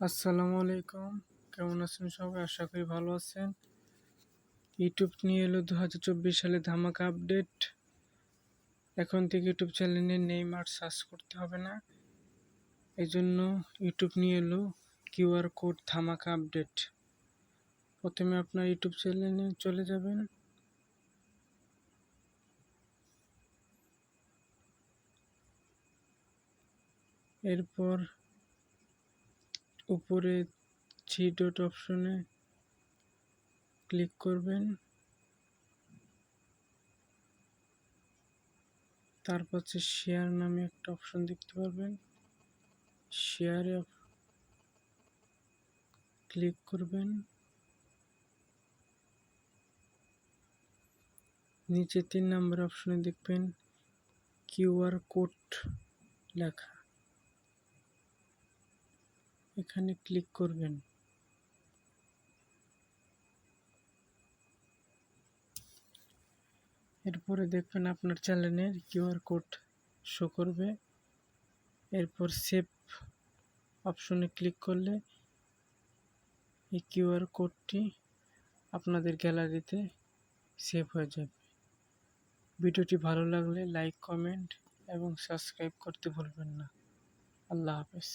আসসালামু আলাইকুম। কেমন আছেন সবাই? আশা করি ভালো আছেন। ইউটিউব নিয়ে এলো দু হাজার চব্বিশ সালে ধামাকা আপডেট। এখন থেকে ইউটিউব চ্যানেলে নেইমার সার্চ করতে হবে না। এই জন্য ইউটিউব নিয়ে এলো কিউআর কোড ধামাকা আপডেট। প্রথমে আপনার ইউটিউব চ্যানেলে চলে যাবেন। এরপর উপরে থ্রি ডট অপশনে ক্লিক করবেন। তারপর হচ্ছে শেয়ার নামে একটা অপশন দেখতে পারবেন। শেয়ারে ক্লিক করবেন। নিচে তিন নম্বর অপশনে দেখবেন কিউআর কোড লেখা। এখানে ক্লিক করবেন। এরপরে দেখবেন আপনার চ্যানেলের কিউআর কোড শো করবে। এরপর সেভ অপশনে ক্লিক করলে এই কিউআর কোডটি আপনাদের গ্যালারিতে সেভ হয়ে যাবে। ভিডিওটি ভালো লাগলে লাইক কমেন্ট এবং সাবস্ক্রাইব করতে ভুলবেন না। আল্লাহ হাফেজ।